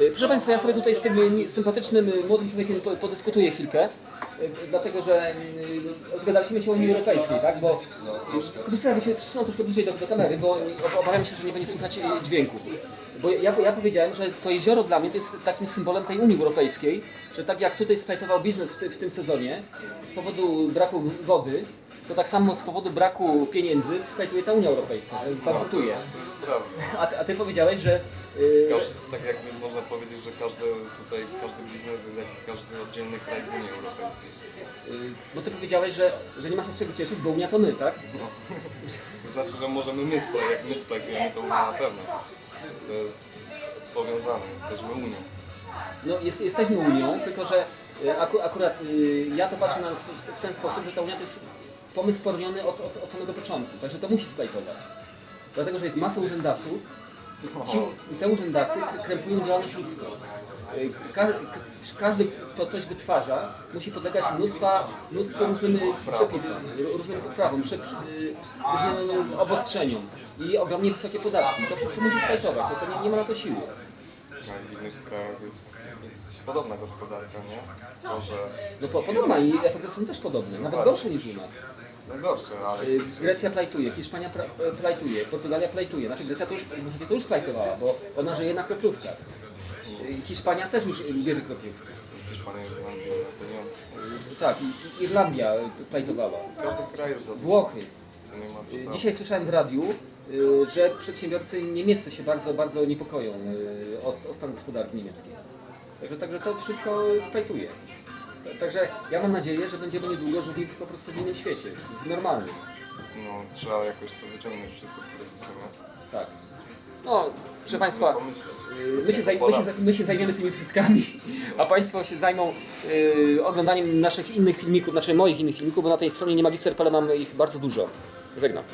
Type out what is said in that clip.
Y, Proszę Państwa, ja sobie tutaj z tym y, sympatycznym y, młodym człowiekiem po- podyskutuję chwilkę, dlatego że zgadaliśmy się o Unii Europejskiej, tak? Bo Krystyna, by się przesunął troszkę bliżej do, do kamery, bo ob- obawiam się, że nie będzie słychać dźwięku. Bo ja, ja powiedziałem, że to jezioro dla mnie to jest takim symbolem tej Unii Europejskiej, że tak jak tutaj splajtował biznes w, ty, w tym sezonie z powodu braku wody, to tak samo z powodu braku pieniędzy splajtuje ta Unia Europejska, że zbankrutuje. Prawda. A ty, a ty powiedziałeś, że y, Każdy, tak jakby można powiedzieć, że każdy tutaj, każdy biznes jest jak każdy oddzielny kraj w Unii Europejskiej. Y, Bo ty powiedziałeś, że, że nie ma się z czego cieszyć, bo Unia to my, tak? To znaczy, że możemy my splaj, jak my splajtujemy, to Unia na pewno. To jest powiązane, jesteśmy Unią. No jest, jesteśmy Unią, tylko że y, aku, akurat ja to patrzę na, w, w ten sposób, że ta Unia to jest pomysł poroniony od, od, od samego początku, także to musi splajtować. Dlatego, że jest masa urzędasów ci, te urzędasy krępują działalność ludzką. Y, Ka, każdy, kto coś wytwarza, musi podlegać mnóstwa, mnóstwo różnym przepisom, różnym prawom, przy, różnym obostrzeniom i ogromnie wysokie podatki. To wszystko musi splajtować, bo to nie, nie ma na to siły. A w innych krajach jest podobna gospodarka, nie? To, że No po, podobna i efekty są też podobne, nawet gorsze niż u nas. Najgorsze, ale Grecja plajtuje, Hiszpania pra- plajtuje, Portugalia plajtuje. Znaczy Grecja to już, to już splajtowała, bo ona żyje na kroplówkach. Hiszpania też już bierze kroplówkę. Hiszpania nam winna pieniądze. Tak, Irlandia plajtowała. Każdy kraj jest Włochy. Tam. Dzisiaj słyszałem w radiu, y, że przedsiębiorcy niemieccy się bardzo, bardzo niepokoją o, o stan gospodarki niemieckiej. Także, także to wszystko splajtuje. Także ja mam nadzieję, że będziemy niedługo żyli po prostu w innym świecie, w normalnym. No, trzeba jakoś to wyciągnąć wszystko z kryzysu, nie? Tak. No, proszę Państwa, y, my się, zaj, my, się, my się zajmiemy tymi frytkami, a Państwo się zajmą y, oglądaniem naszych innych filmików, znaczy moich innych filmików, bo na tej stronie nie magister.pl mam ich bardzo dużo. Żegnam.